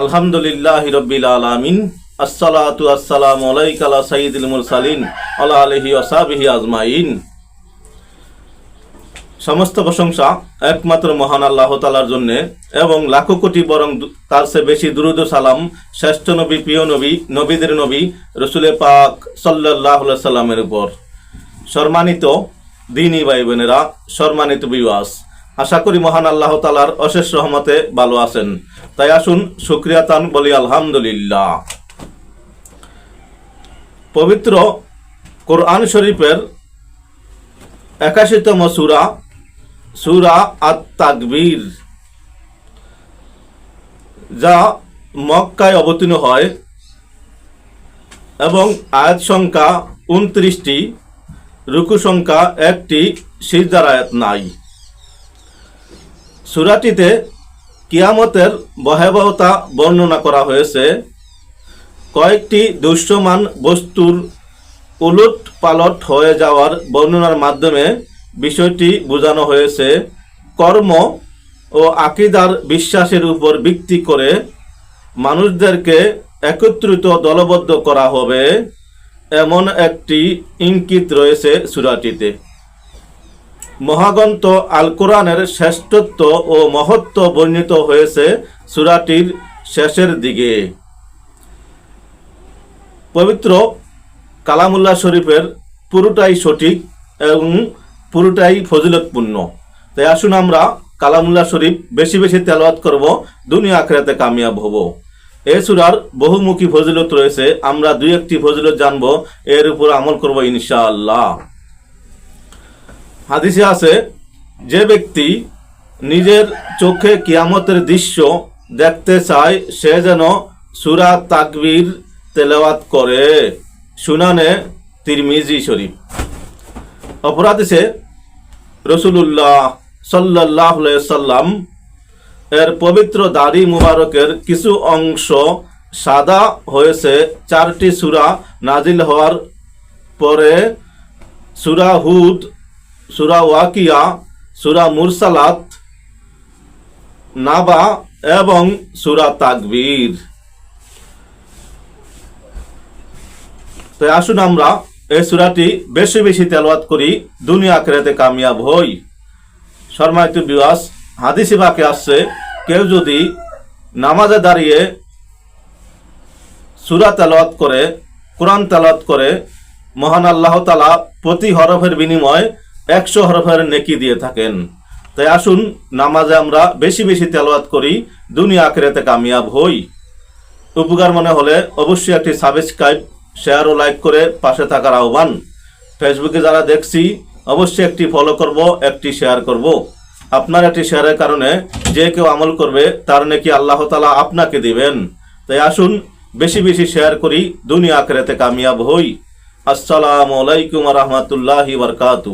আলহামদুলিল্লাহ রব্বিল আলামিন, আসসালাতু আসসালামু আলাইকা আলা সাইয়্যিদিল মুরসালিন, আলা আলিহি ওয়াসাবিহি আজমাইন। সমস্ত প্রশংসা একমাত্র মহান আল্লাহ তালার জন্য এবং লাখো কোটি বরং তার চেয়ে বেশি দুরুদ সালাম শ্রেষ্ঠ নবী, প্রিয় নবী, নবীদের নবী রসুলে পাক সাল্লাহ সাল্লামের উপর। সম্মানিত দিনী ভাই বোনেরা সম্মানিত বিবাস আশা করি মহান আল্লাহ তালার অশেষ রহমতে ভালো আছেন। তাই আসুন, শুক্রিয়া তান বলি আলহামদুলিল্লাহ। পবিত্র কোরআন শরীফের একাশিতম সুরা সুরা আত তাকবীর যা মক্কায় অবতীর্ণ হয় এবং আয়াত সংখ্যা উনত্রিশটি, রুকু সংখ্যা একটি, সিজদার আয়াত নাই। সুরাটিতে কিয়ামতের ভয়াবহতা বর্ণনা করা হয়েছে। কয়েকটি দৃশ্যমান বস্তুর উলট পালট হয়ে যাওয়ার বর্ণনার মাধ্যমে বিষয়টি বোঝানো হয়েছে। কর্ম ও আকিদার বিশ্বাসের উপর ভিত্তি করে মানুষদেরকে একত্রিত দলবদ্ধ করা হবে, এমন একটি ইঙ্কিত রয়েছে সুরাটিতে। মহাগ্রন্থ আল কোরআনের শ্রেষ্ঠত্ব ও মহত্ব বর্ণিত হয়েছে সুরাটির শেষের দিকে। পবিত্র কালামুল্লাহ শরীফের পুরোটাই সঠিক এবং পুরোটাই ফজিলতপূর্ণ। তাই আসুন আমরা কালামুল্লাহ শরীফ বেশি বেশি তেলাওয়াত করব, দুনিয়া আখেরাতে কামিয়াব হব। এ সুরার বহুমুখী ফজিলত রয়েছে, আমরা দুই একটি ফজিলত জানব, এর উপর আমল করব ইনশাআল্লাহ। হাদিসে আছে, যে ব্যক্তি নিজের চোখে কিয়ামতের দৃশ্য দেখতে চায়, সে যেন সুরা তাকবির তেলাওয়াত করে। সুনানে তিরমিজি শরীফ। অপরাধে রসুলুল্লাহ সাল্লাহ সাল্লাম এর পবিত্র দাড়ি মুবারকের কিছু অংশ সাদা হয়েছে, চারটি সুরা নাজিল হওয়ার পরে সুরা হুদ সুরা ওয়াকিয়া, সুরা মুরসালাত, নাবা এবং সুরা তাকবীর। তো আসুন আমরা এই সুরাটি বেশি বেশি তেলাওয়াত করি, দুনিয়া আখেরাতে কামিয়াব হই। শর্মায়িত বিওয়াস, হাদিসি বাকে আসছে কেউ যদি নামাজে দাঁড়িয়ে সুরা তেলাওয়াত করে, কোরআন তেলাওয়াত করে, মহান আল্লাহ তালা প্রতি হরফের বিনিময় একশো হরফের নেকি দিয়ে থাকেন। তাই আসুন, নামাজে আমরা বেশি বেশি তেলাওয়াত করি, দুনিয়া আখেরাতে কামিয়াব হই। উপকার মনে হলে অবশ্যই একটি সাবস্ক্রাইব শেয়ার ও লাইক করে পাশে থাকার আহ্বান। ফেসবুকে যারা দেখছি, অবশ্যই একটি ফলো করব, একটি শেয়ার করব। আপনার একটি শেয়ারের কারণে যে কেউ আমল করবে, তার নাকি আল্লাহ তালা আপনাকে দিবেন। তাই আসুন, বেশি বেশি শেয়ার করি, দুনিয়া আখেরাতে কামিয়াব হই। আসসালামু আলাইকুম রহমতুল্লাহি বরকাতু